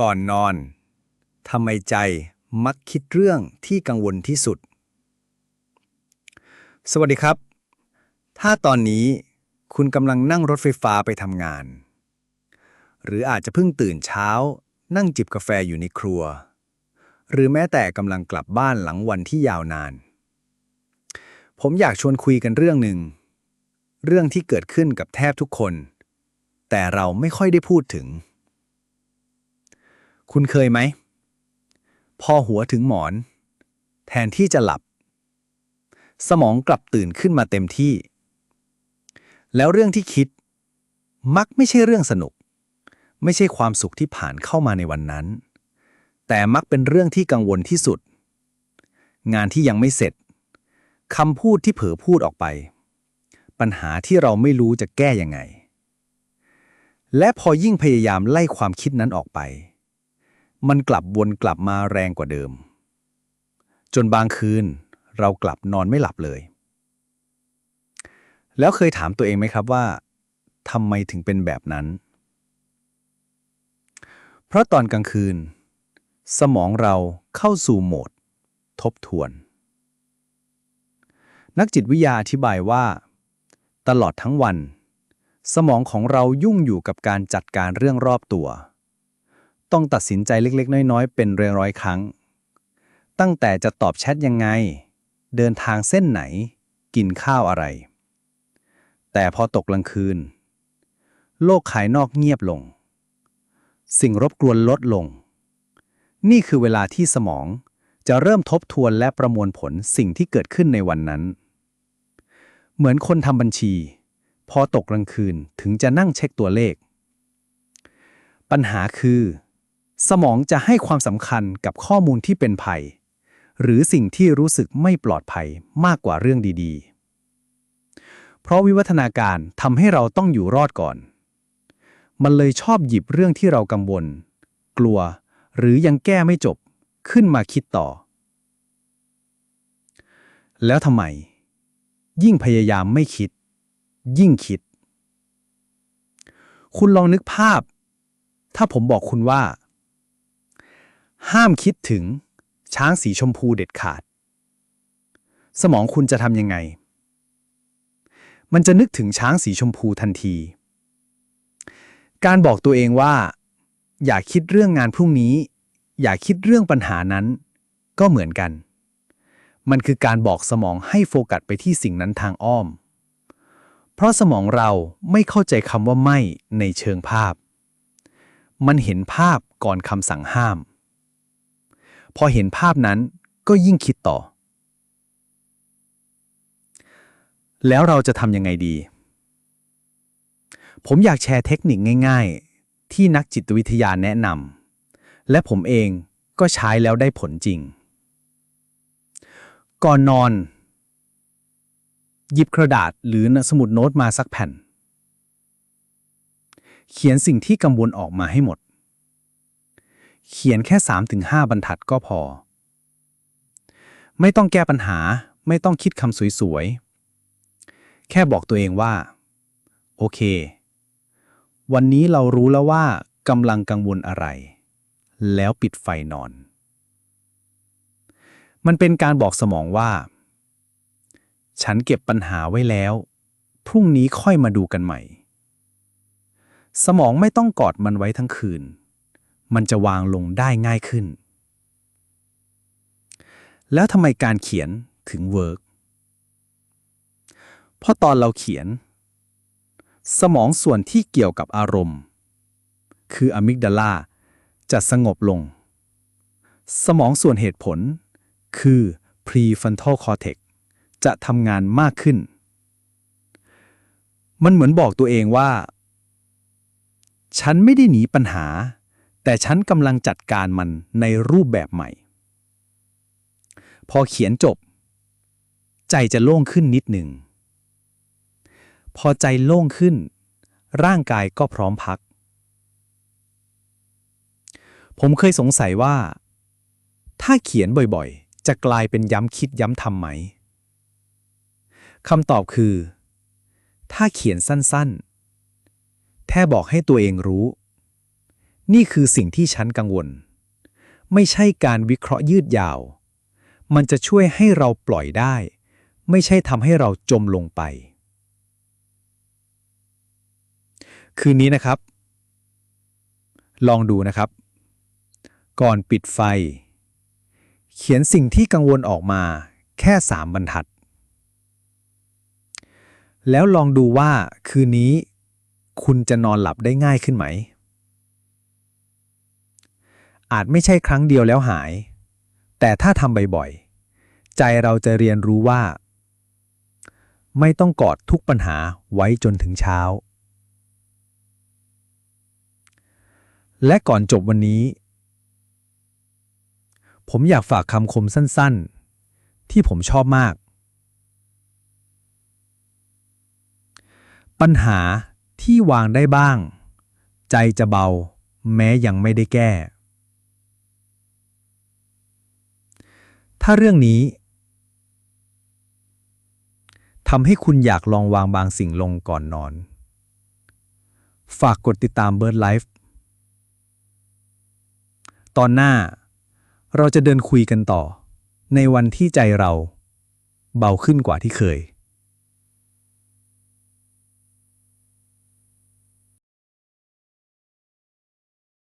ก่อนนอนทำไมใจมักคิดเรื่องที่กังวลที่สุด สวัสดีครับ ถ้าตอนนี้คุณกำลังนั่งรถไฟฟ้าไปทำงาน หรืออาจจะเพิ่งตื่นเช้า นั่งจิบกาแฟอยู่ในครัว หรือแม้แต่กำลังกลับบ้านหลังวันที่ยาวนาน ผมอยากชวนคุยกันเรื่องหนึ่ง เรื่องที่เกิดขึ้นกับแทบทุกคน แต่เราไม่ค่อยได้พูดถึง คุณเคยไหม พอหัวถึงหมอน แทนที่จะหลับ สมองกลับตื่นขึ้นมาเต็มที่ แล้วเรื่องที่คิด มักไม่ใช่เรื่องสนุก ไม่ใช่ความสุขที่ผ่านเข้ามาในวันนั้น แต่มักเป็นเรื่องที่กังวลที่สุด งานที่ยังไม่เสร็จคำพูดที่เผลอพูดออกไป ปัญหาที่เราไม่รู้จะแก้ยังไง และพอยิ่งพยายามไล่ความคิดนั้นออกไป มันกลับวนกลับมาแรงกว่าเดิม จนบางคืนเรากลับนอนไม่หลับเลย แล้วเคยถามตัวเองไหมครับว่าทำไมถึงเป็นแบบนั้น เพราะตอนกลางคืน สมองเราเข้าสู่โหมด ทบทวน นักจิตวิทยาอธิบายว่า ตลอดทั้งวัน สมองของเรายุ่งอยู่กับการจัดการเรื่องรอบตัว ต้องตัดสินใจเล็กๆ น้อยๆ เป็นร้อยๆครั้ง ตั้งแต่จะตอบแชทยังไง เดินทางเส้นไหน กินข้าวอะไร แต่พอตกกลางคืน โลกภายนอกเงียบลง สิ่งรบกวนลดลง นี่คือเวลาที่สมองจะเริ่มทบทวนและประมวลผลสิ่งที่เกิดขึ้นในวันนั้น เหมือนคนทำบัญชี พอตกกลางคืนถึงจะนั่งเช็คตัวเลข ปัญหาคือ สมองจะให้ความสำคัญกับข้อมูลที่เป็นภัย หรือสิ่งที่รู้สึกไม่ปลอดภัยมากกว่าเรื่องดีๆ เพราะวิวัฒนาการทำให้เราต้องอยู่รอดก่อน มันเลยชอบหยิบเรื่องที่เรากังวล กลัว หรือยังแก้ไม่จบขึ้นมาคิดต่อ แล้วทำไม ยิ่งพยายามไม่คิด ยิ่งคิด คุณลองนึกภาพ ถ้าผมบอกคุณว่า ห้ามคิดถึงช้างสีชมพูเด็ดขาด สมองคุณจะทำยังไง มันจะนึกถึงช้างสีชมพูทันที การบอกตัวเองว่า อย่าคิดเรื่องงานพรุ่งนี้ อย่าคิดเรื่องปัญหานั้น ก็เหมือนกัน มันคือการบอกสมองให้โฟกัสไปที่สิ่งนั้นทางอ้อม เพราะสมองเราไม่เข้าใจคำว่าไม่ในเชิงภาพ มันเห็นภาพก่อนคำสั่งห้าม พอเห็นภาพนั้นก็ยิ่งคิดต่อ แล้วเราจะทำยังไงดี ผมอยากแชร์เทคนิคง่าย ๆ ที่นักจิตวิทยาแนะนำและผมเองก็ใช้แล้วได้ผลจริง ก่อนนอน หยิบกระดาษหรือสมุดโน้ตมาสักแผ่น เขียนสิ่งที่กังวลออกมาให้หมด เขียนแค่ 3-5 บรรทัดก็พอ ไม่ต้องแก้ปัญหา ไม่ต้องคิดคำสวยๆ แค่บอกตัวเองว่า โอเค วันนี้เรารู้แล้วว่ากำลังกังวลอะไร แล้วปิดไฟนอน มันเป็นการบอกสมองว่า ฉันเก็บปัญหาไว้แล้ว พรุ่งนี้ค่อยมาดูกันใหม่ สมองไม่ต้องกอดมันไว้ทั้งคืน มันจะวางลงได้ง่ายขึ้น แล้วทำไมการเขียนถึงเวิร์กเพราะตอนเราเขียน สมองส่วนที่เกี่ยวกับอารมณ์ คืออะมิกดาลาจะสงบลง สมองส่วนเหตุผล คือ prefrontal cortex จะทำงานมากขึ้น มันเหมือนบอกตัวเองว่า ฉันไม่ได้หนีปัญหา แต่ฉันกำลังจัดการมันในรูปแบบใหม่ พอเขียนจบ ใจจะโล่งขึ้นนิดหนึ่ง พอใจโล่งขึ้น ร่างกายก็พร้อมพัก ผมเคยสงสัยว่า ถ้าเขียนบ่อยๆ จะกลายเป็นย้ำคิดย้ำทำไหมคำตอบคือ ถ้าเขียนสั้นๆ แค่บอกให้ตัวเองรู้ นี่คือสิ่งที่ฉันกังวล ไม่ใช่การวิเคราะห์ยืดยาว มันจะช่วยให้เราปล่อยได้ ไม่ใช่ทำให้เราจมลงไป คืนนี้นะครับ ลองดูนะครับ ก่อนปิดไฟ เขียนสิ่งที่กังวลออกมาแค่สามบรรทัด แล้วลองดูว่าคืนนี้ คุณจะนอนหลับได้ง่ายขึ้นไหม อาจไม่ใช่ครั้งเดียวแล้วหาย แต่ถ้าทำบ่อยๆ ใจเราจะเรียนรู้ว่า ไม่ต้องกอดทุกปัญหาไว้จนถึงเช้า และก่อนจบวันนี้ ผมอยากฝากคำคมสั้นๆ ที่ผมชอบมาก ปัญหาที่วางได้บ้าง ใจจะเบา แม้ยังไม่ได้แก้ ถ้าเรื่องนี้ทำให้คุณอยากลองวางบางสิ่งลงก่อนนอน ฝากกดติดตาม Bird Life ตอนหน้า เราจะเดินคุยกันต่อ ในวันที่ใจเรา เบาขึ้นกว่าที่เคย